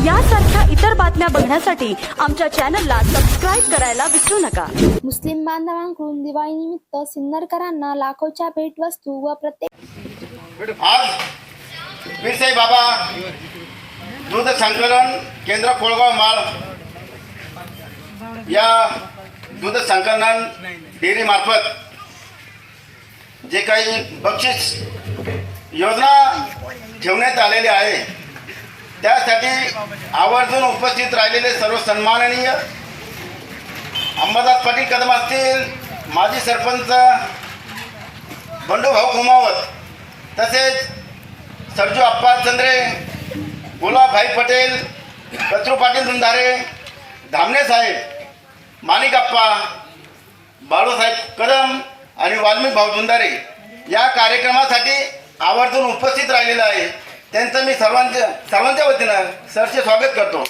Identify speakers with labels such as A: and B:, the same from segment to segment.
A: बातम्या बघण्यासाठी आमच्या चॅनलला सबस्क्राईब करायला विसरू नका.
B: मुस्लिम बांधवांकडून दिवाळीनिमित्त सिन्नरकरांना लाखोच्या भेटवस्तू व प्रत्येक
C: आज बाबा दूध संकलन केंद्र कोळगाव माळ या दूध संकलन डेअरीमार्फत जे काही बक्षीस योजना ठेवण्यात आलेली आहे त्यासाठी आवर्जून उपस्थित राहिलेले सर्व सन्माननीय अंबादास पाटील कदम असतील माजी सरपंच बंडूभाऊ कुमावत तसेच सरजू अप्पा चंद्रे गुलाबभाई पटेल कचरू पाटील धुंधारे धामणे साहेब माणिक अप्पा बाळूसाहेब कदम आणि वाल्मिक भाऊ धुंधारे या कार्यक्रमासाठी आवर्जून उपस्थित राहिलेलं आहे. त्यांचं मी सर्वांच्या सर्वांच्या वतीनं सरचे स्वागत करतो.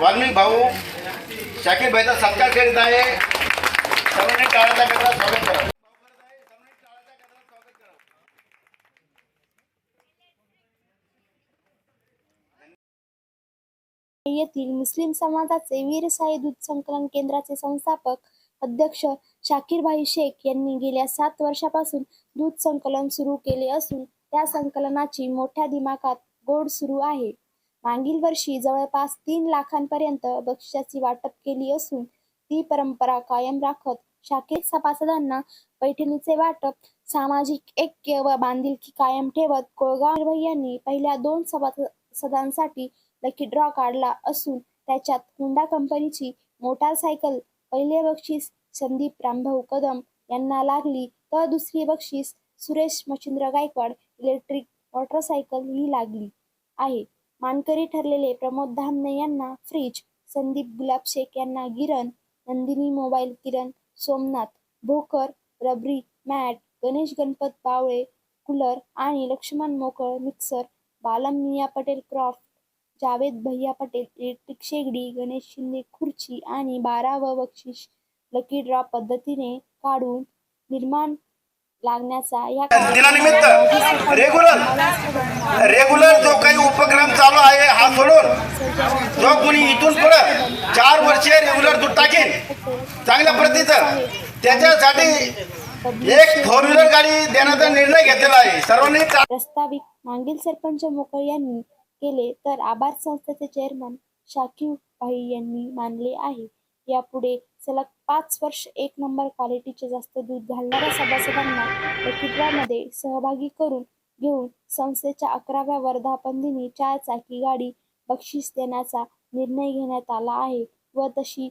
C: वाल्मिक भाऊ शाकीर भाईचा सत्कार करीत आहे. सर्वांनी टाळाचा गजरात स्वागत करा.
B: येथील मुस्लिम समाजाचे वीरसाई दूध संकलन केंद्राचे संस्थापक अध्यक्ष शाकीरभाई शेख यांनी गेल्या सात वर्षापासून दूध संकलन सुरू केले असून त्या संकलनाची मोठ्या दिमागात गोड सुरू आहे. मागील वर्षी जवळपास तीन लाखांपर्यंत बक्षिसाची वाटप केली असून ती परंपरा कायम राखत शाखेत सभासदांना पैठणीचे वाटप सामाजिक ऐक्य व बांधिलकी कायम ठेवत कोळगाव यांनी पहिल्या दोन सभासदांसाठी लकी ड्रॉ काढला असून त्याच्यात हुंडा कंपनीची मोटारसायकल पहिले बक्षीस संदीप रामभाऊ कदम यांना लागली तर दुसरी बक्षीस सुरेश मच्छिंद्र गायकवाड इलेक्ट्रिक मोटरसायकल ही लागली आहे. मानकरी ठरलेले प्रमोद धामणे यांना फ्रीज संदीप गुलाब शेख यांना गिरण नंदिनी मोबाईल किरण सोमनाथ भोकर रबरी मॅट गणेश गणपत पावळे कूलर आणि लक्ष्मण मोकळ मिक्सर बालम मिया पटेल क्रॉफ्ट जावेद भैया पटेल इलेक्ट्रिक शेगडी गणेश शिंदे खुर्ची आणि बारा व बक्षीस लकी ड्रॉ पद्धतीने काढून निर्माण लागण्याचा या
C: दिनानिमित्त रेग्युलर रेग्युलर जो काही उपक्रम चालू आहे हा सोडून जो कोणी इथून पुढं चार वर्षे रेग्युलर दूध टाकेन चांगल्या प्रतीचं त्याच्यासाठी एक फोर व्हीलर गाडी देण्याचा निर्णय घेतलेला आहे. सर्वांनी
B: प्रस्तावित मागील सरपंच मोकळ यांनी केले तर आभार संस्थेचे चेअरमन शाकीव भाई यांनी मानले आहे. यापुढे सलग पाच वर्ष एक नंबर क्वालिटीचे जास्त दूध घालणाऱ्या सभासदांना लकीड्रॉमध्ये सहभागी करून घेऊन संस्थेच्या अकराव्या वर्धापन दिनी चार चाकी गाडी बक्षीस देण्याचा निर्णय घेण्यात आला आहे व तशी